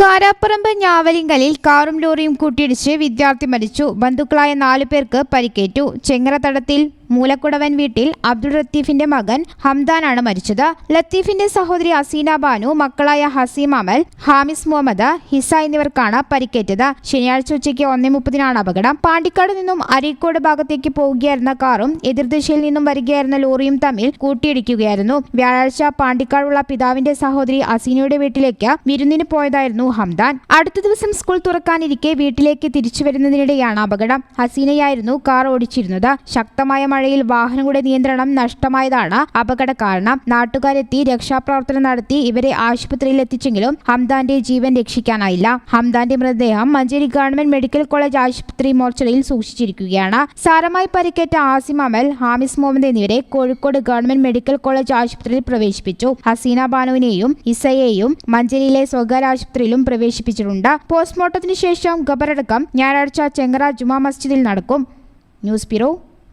കാരാപ്പറമ്പ് ഞാവലിങ്കലിൽ കാറും ലോറിയും കൂട്ടിയിടിച്ച് വിദ്യാർത്ഥി മരിച്ചു. ബന്ധുക്കളായ നാലു പേർക്ക് പരിക്കേറ്റു. ചെങ്ങറത്തടത്തിൽ മൂലക്കുടവൻ വീട്ടിൽ അബ്ദുൾ ലത്തീഫിന്റെ മകൻ ഹംദാനാണ് മരിച്ചത്. ലത്തീഫിന്റെ സഹോദരി അസീന ബാനു മക്കളായ ഹസീം അമൽ ഹാമിസ് മുഹമ്മദ് ഹിസ എന്നിവർക്കാണ് പരിക്കേറ്റത്. ശനിയാഴ്ച ഉച്ചയ്ക്ക് ഒന്നേ മുപ്പതിനാണ് അപകടം. പാണ്ടിക്കാട് നിന്നും അരീക്കോട് ഭാഗത്തേക്ക് പോവുകയായിരുന്ന കാറും എതിർദിശയിൽ നിന്നും വരികയായിരുന്ന ലോറിയും തമ്മിൽ കൂട്ടിയിടിക്കുകയായിരുന്നു. വ്യാഴാഴ്ച പാണ്ടിക്കാടുള്ള പിതാവിന്റെ സഹോദരി അസീനയുടെ വീട്ടിലേക്ക് വിരുന്നിന് പോയതായിരുന്നു ഹംദാൻ. അടുത്ത ദിവസം സ്കൂൾ തുറക്കാനിരിക്കെ വീട്ടിലേക്ക് തിരിച്ചു വരുന്നതിനിടെയാണ് അപകടം. ഹസീനയായിരുന്നു കാർ ഓടിച്ചിരുന്നത്. ശക്തമായ മഴയിൽ വാഹനങ്ങളുടെ നിയന്ത്രണം നഷ്ടമായതാണ് അപകട കാരണം നാട്ടുകാരെത്തി രക്ഷാപ്രവർത്തനം നടത്തി ഇവരെ ആശുപത്രിയിൽ എത്തിച്ചെങ്കിലും ഹംദാന്റെ ജീവൻ രക്ഷിക്കാനായില്ല. ഹംദാന്റെ മൃതദേഹം മഞ്ചേരി ഗവൺമെന്റ് മെഡിക്കൽ കോളേജ് ആശുപത്രി മോർച്ചറിയിൽ സൂക്ഷിച്ചിരിക്കുകയാണ്. സാരമായി പരിക്കേറ്റ ആസിം അമൽ ഹാമിസ് മുഹമ്മദ് എന്നിവരെ കോഴിക്കോട് ഗവൺമെന്റ് മെഡിക്കൽ കോളേജ് ആശുപത്രിയിൽ പ്രവേശിപ്പിച്ചു. ഹസീന ബാനുവിനെയും ഇസയെയും മഞ്ചേരിയിലെ സ്വകാര്യ ആശുപത്രിയിലും പ്രവേശിപ്പിച്ചിട്ടുണ്ട്. പോസ്റ്റ്മോർട്ടത്തിന് ശേഷം ഖബറടക്കം ഞായറാഴ്ച ചെങ്ങറ ജുമാ മസ്ജിദിൽ നടക്കും. News bureau